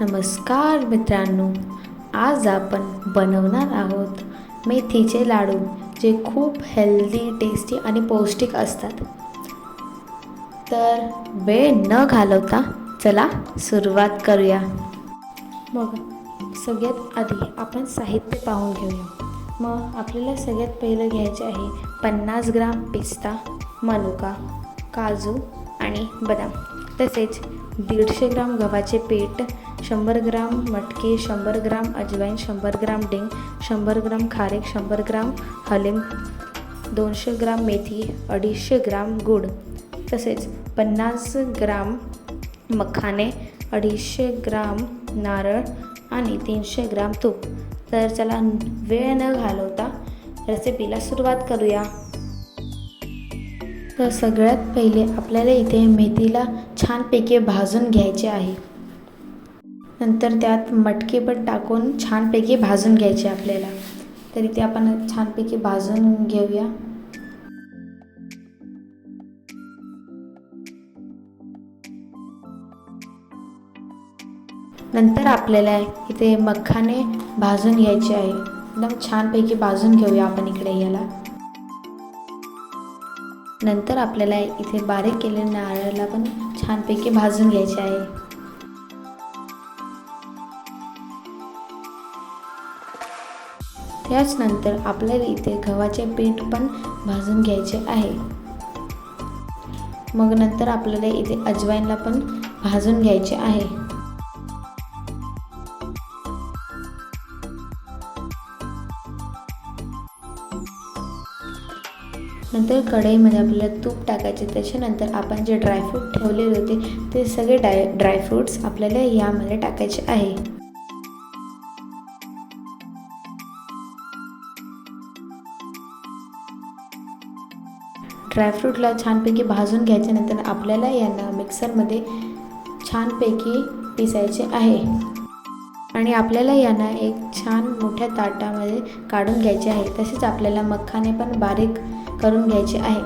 नमस्कार मित्रांनो आज आपण बनवणार आहोत मेथीचे लाडू जे खूप हेल्दी टेस्टी आणि पौष्टिक असतात. तर वेळ न घालवता चला सुरुवात करूया. मग सगळ्यात आधी आपण साहित्य पाहून घेऊया. मग आपल्याला सगळ्यात पहिलं घ्यायचे आहे पन्नास ग्राम पिस्ता मनुका काजू आणि बदाम. तसेच दीडशे ग्राम गव्हाचे पीठ शंभर ग्राम मटकी शंभर ग्राम अजवाईन शंभर ग्राम डिंग शंभर ग्राम खारेक शंभर ग्राम हलीम दोनशे ग्राम मेथी अडीचशे ग्राम गूळ तसेच पन्नास ग्राम मखाने अडीचशे ग्राम नारळ आणि तीनशे ग्राम तूप. तर चला वेळ न घालवता रेसिपीला सुरुवात करूया. तर सगळ्यात पहिले आपल्याला इथे मेथीला छानपैकी भाजून घ्यायचे आहे. नंतर त्यात मटके पण टाकून छानपैकी भाजून घ्यायचे आपल्याला. तर इथे आपण छानपैकी भाजून घेऊया. नंतर आपल्याला इथे मखाने भाजून घ्यायचे आहे. एकदम छानपैकी भाजून घेऊया आपण इकडे याला. नंतर आपल्याला इथे बारीक केलेल्या नारळाला पण छानपैकी भाजून घ्यायचे आहे. त्याचनंतर आपल्याला इथे गव्हाचे पीठ पण भाजून घ्यायचे आहे. मग नंतर आपल्याला इथे अजवाईनला पण भाजून घ्यायचे आहे. नंतर कढईमध्ये आपल्याला तूप टाकायचे त्याच्यानंतर आपण जे ड्रायफ्रूट ठेवलेले होते ते सगळे डाय ड्रायफ्रूट्स आपल्याला यामध्ये टाकायचे आहे. ड्रायफ्रूटला छानपैकी भाजून घ्यायच्यानंतर आपल्याला यांना मिक्सरमध्ये छानपैकी पिसायचे आहे. आणि आपल्याला यांना एक छान मोठ्या ताटामध्ये काढून घ्यायचे आहे. तसेच आपल्याला मखाने पण बारीक करून घ्यायचे आहे.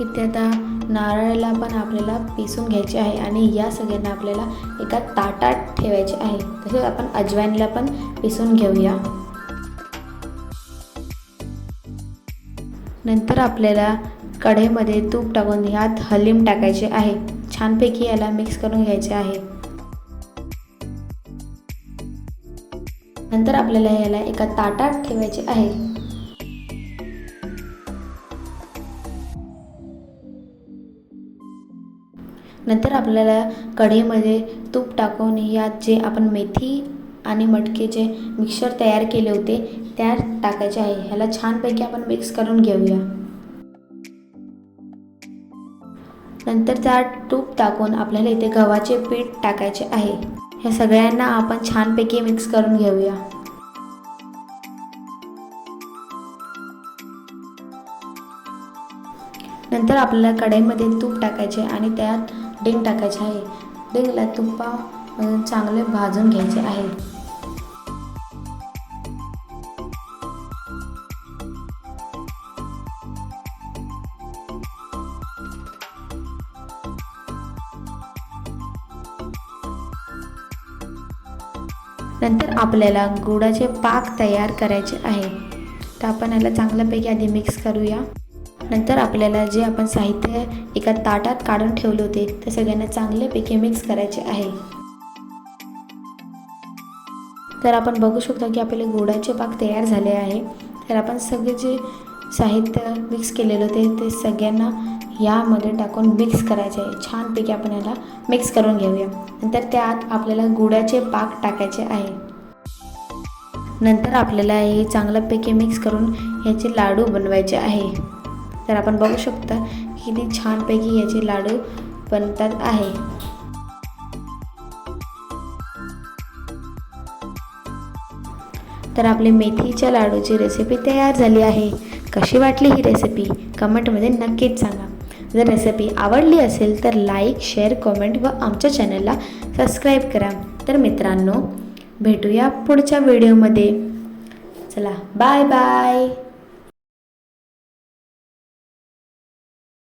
इथे आता नारळाला पण आपल्याला पिसून घ्यायचे आहे आणि या सगळ्यांना आपल्याला एका ताटात ठेवायचे आहे. तसेच आपण अजवाईनला पण पिसून घेऊया. नंतर आपल्याला कढईमध्ये तूप टाकून ह्यात हलीम टाकायचे आहे. छानपैकी याला मिक्स करून घ्यायचे आहे नंतर आपल्याला याला एका ताटात ठेवायचे आहे. नंतर आपल्याला कढईमध्ये तूप टाकून यात जे आपण मेथी आणि मटकीचे मिक्सर तयार केले होते त्यात टाकायचे आहे. ह्याला छानपैकी आपण मिक्स करून घेऊया. नंतर त्यात तूप टाकून आपल्याला इथे गव्हाचे पीठ टाकायचे आहे. ह्या सगळ्यांना आपण छानपैकी मिक्स करून घेऊया. नंतर आपल्याला कढईमध्ये तूप टाकायचे आणि त्यात डिंग टाकायचे आहे. डिंगला तुपा चांगले भाजून घ्यायचे आहे. नंतर आपल्याला गुळाचे पाक तयार करायचे आहे. तर आपण याला चांगल्यापैकी आधी मिक्स करूया. नंतर आपल्याला जे आपण साहित्य एका ताटात काढून ठेवले होते ते सगळ्यांना चांगल्यापैकी मिक्स करायचे आहे. तर आपण बघू शकतो की आपले गुळाचे पाक तयार झाले आहे. तर आपण सगळे जे साहित्य मिक्स केलेलं होते ते सगळ्यांना यामध्ये टाकून मिक्स करायचे. आहे छानपैकी आपण याला मिक्स करून घेऊया. नंतर त्यात आपल्याला गुळाचे पाक टाकायचे आहे. नंतर आपल्याला हे चांगल्यापैकी मिक्स करून याचे लाडू बनवायचे आहे. तर आपण बघू शकता किती छानपैकी याचे लाडू बनतात आहे. तर आपली मेथीच्या लाडूची रेसिपी तयार झाली आहे. कशी वाटली ही रेसिपी कमेंटमध्ये नक्कीच सांगा. जर रेसिपी आवडली असेल तर लाईक शेअर कमेंट व आमच्या चॅनलला सबस्क्राईब करा. तर मित्रांनो भेटूया पुढच्या व्हिडिओमध्ये चला बाय बाय